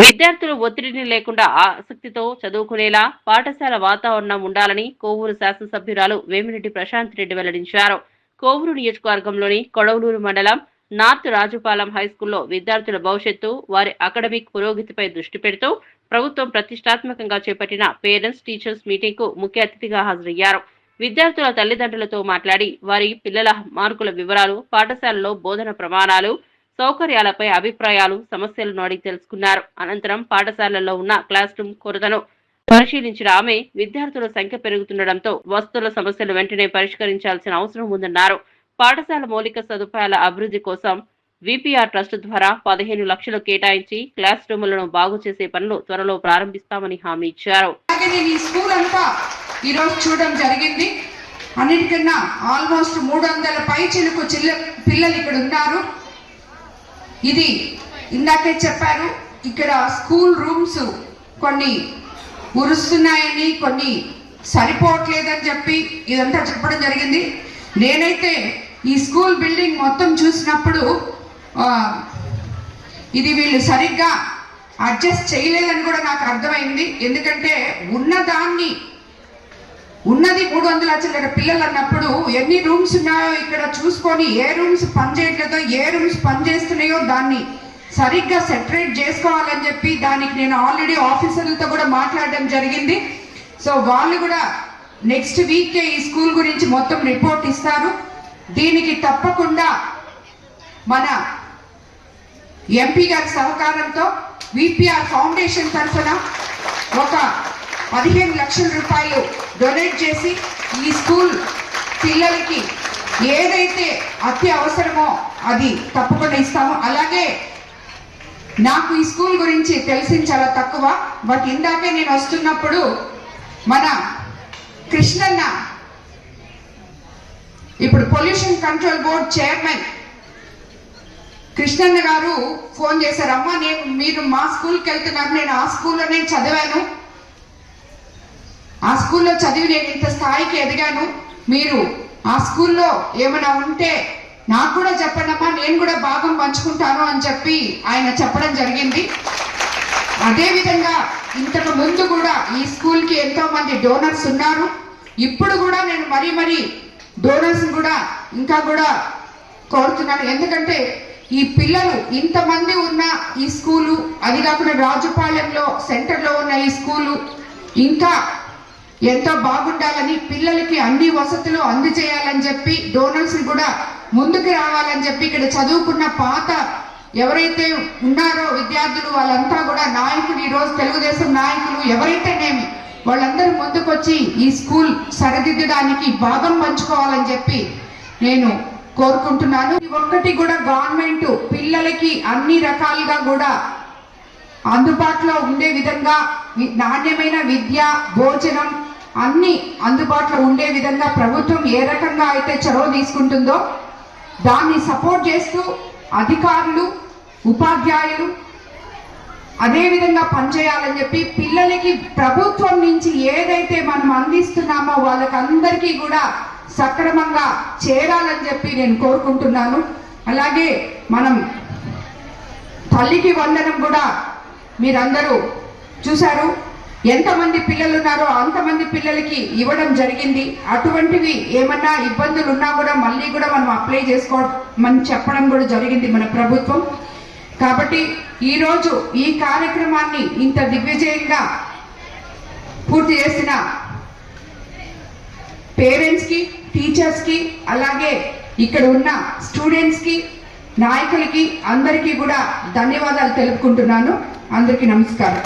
విద్యార్థులు ఒత్తిడిని లేకుండా ఆసక్తితో చదువుకునేలా పాఠశాల వాతావరణం ఉండాలని కోవూరు శాసనసభ్యురాలు వేమిరెడ్డి ప్రశాంత్ రెడ్డి వెల్లడించారు. కోవూరు నియోజకవర్గంలోని కొడవలూరు మండలం నార్త్ రాజుపాలెం హైస్కూల్లో విద్యార్థుల భవిష్యత్తు వారి అకాడమిక్ పురోగతిపై దృష్టి పెడుతూ ప్రభుత్వం ప్రతిష్టాత్మకంగా చేపట్టిన పేరెంట్స్ టీచర్స్ మీటింగ్కు ముఖ్య అతిథిగా హాజరయ్యారు. విద్యార్థుల తల్లిదండ్రులతో మాట్లాడి వారి పిల్లల మార్కుల వివరాలు పాఠశాలలో బోధన ప్రమాణాలు సౌకర్యాలపై అభిప్రాయాలు సమస్యలను అడిగి తెలుసుకున్నారు. అనంతరం పాఠశాలల్లో ఉన్న క్లాస్ రూమ్ కొరతను పరిశీలించిన ఆమె విద్యార్థుల సంఖ్య పెరుగుతుండటంతో వస్తువుల సమస్యలు వెంటనే పరిష్కరించాల్సిన అవసరం ఉందన్నారు. పాఠశాల మౌలిక సదుపాయాల అభివృద్ధి కోసం విపిఆర్ ట్రస్ట్ ద్వారా పదిహేను లక్షలు కేటాయించి క్లాస్ రూములను బాగు చేసే పనులు త్వరలో ప్రారంభిస్తామని హామీ ఇచ్చారు. ఈరోజు చూడడం జరిగింది. అన్నిటికన్నా ఆల్మోస్ట్ మూడు వందల పై చిలుకు చిల్ల పిల్లలు ఇక్కడ ఉన్నారు. ఇది ఇందాకే చెప్పారు ఇక్కడ స్కూల్ రూమ్స్ కొన్ని ఉరుస్తున్నాయని కొన్ని సరిపోవట్లేదని చెప్పి ఇదంతా చెప్పడం జరిగింది. నేనైతే ఈ స్కూల్ బిల్డింగ్ మొత్తం చూసినప్పుడు ఇది వీళ్ళు సరిగ్గా అడ్జస్ట్ చేయలేదని కూడా నాకు అర్థమైంది. ఎందుకంటే ఉన్నదాన్ని వందల చిల్లర పిల్లలు అన్నప్పుడు ఎన్ని రూమ్స్ ఉన్నాయో ఇక్కడ చూసుకొని ఏ రూమ్స్ పనిచేయట్లేదో ఏ రూమ్స్ పనిచేస్తున్నాయో దాన్ని సరిగ్గా సెపరేట్ చేసుకోవాలని చెప్పి దానికి నేను ఆల్రెడీ ఆఫీసర్లతో కూడా మాట్లాడడం జరిగింది. సో వాళ్ళు కూడా నెక్స్ట్ వీకే ఈ స్కూల్ గురించి మొత్తం రిపోర్ట్ ఇస్తారు. దీనికి తప్పకుండా మన ఎంపీ గారి సహకారంతో విపిఆర్ ఫౌండేషన్ తరఫున ఒక పదిహేను లక్షల రూపాయలు డొనేట్ చేసి ఈ స్కూల్ పిల్లలకి ఏదైతే అతి అవసరమో అది తప్పకుండా ఇస్తాము. అలాగే నాకు ఈ స్కూల్ గురించి తెలిసింది చాలా తక్కువ బట్ ఇందాకే నేను వస్తున్నప్పుడు మన కృష్ణన్న ఇప్పుడు పొల్యూషన్ కంట్రోల్ బోర్డ్ చైర్మన్ కృష్ణన్న గారు ఫోన్ చేశారు అమ్మ నేను మీరు మా స్కూల్కి వెళ్తున్నారు నేను ఆ స్కూల్లోనే చదివాను ఆ స్కూల్లో చదివి నేను ఇంత స్థాయికి ఎదిగాను. మీరు ఆ స్కూల్లో ఏమైనా ఉంటే నాకు కూడా చెప్పండమ్మా నేను కూడా భాగం పంచుకుంటాను అని చెప్పి ఆయన చెప్పడం జరిగింది. అదేవిధంగా ఇంతకు ముందు కూడా ఈ స్కూల్కి ఎంతో మంది డోనర్స్ ఉన్నారు. ఇప్పుడు కూడా నేను మరీ మరీ డోనర్స్ కూడా ఇంకా కూడా కోరుతున్నాను. ఎందుకంటే ఈ పిల్లలు ఇంతమంది ఉన్న ఈ స్కూలు అది కాకుండా రాజుపాలెంలో సెంటర్లో ఉన్న ఈ స్కూలు ఇంకా ఎంతో బాగుండాలని పిల్లలకి అన్ని వసతులు అందజేయాలని చెప్పి డోనర్స్ కూడా ముందుకు రావాలని చెప్పి ఇక్కడ చదువుకున్న పాత ఎవరైతే ఉన్నారో విద్యార్థులు వాళ్ళంతా కూడా నాయకులు ఈ రోజు తెలుగుదేశం నాయకులు ఎవరైతేనేమి వాళ్ళందరూ ముందుకొచ్చి ఈ స్కూల్ సరిదిద్దడానికి భాగం పంచుకోవాలని చెప్పి నేను కోరుకుంటున్నాను. ఒక్కటి కూడా గవర్నమెంట్ పిల్లలకి అన్ని రకాలుగా కూడా అందుబాటులో ఉండే విధంగా నాణ్యమైన విద్య భోజనం అన్ని అందుబాటులో ఉండే విధంగా ప్రభుత్వం ఏ రకంగా అయితే చొరవ తీసుకుంటుందో దాన్ని సపోర్ట్ చేస్తూ అధికారులు ఉపాధ్యాయులు అదే విధంగా పనిచేయాలని చెప్పి పిల్లలకి ప్రభుత్వం నుంచి ఏదైతే మనం అందిస్తున్నామో వాళ్ళకందరికీ కూడా సక్రమంగా చేరాలని చెప్పి నేను కోరుకుంటున్నాను. అలాగే మనం తల్లికి వందనం కూడా మీరందరూ చూశారు. ఎంతమంది పిల్లలు ఉన్నారో అంతమంది పిల్లలకి ఇవ్వడం జరిగింది. అటువంటివి ఏమన్నా ఇబ్బందులు ఉన్నా కూడా మళ్ళీ కూడా మనం అప్లై చేసుకోవడం చెప్పడం కూడా జరిగింది మన ప్రభుత్వం. కాబట్టి ఈరోజు ఈ కార్యక్రమాన్ని ఇంత దిగ్విజయంగా పూర్తి చేసిన పేరెంట్స్కి టీచర్స్కి అలాగే ఇక్కడ ఉన్న స్టూడెంట్స్కి నాయకులకి అందరికీ కూడా ధన్యవాదాలు తెలుపుకుంటున్నాను. అందరికీ నమస్కారం.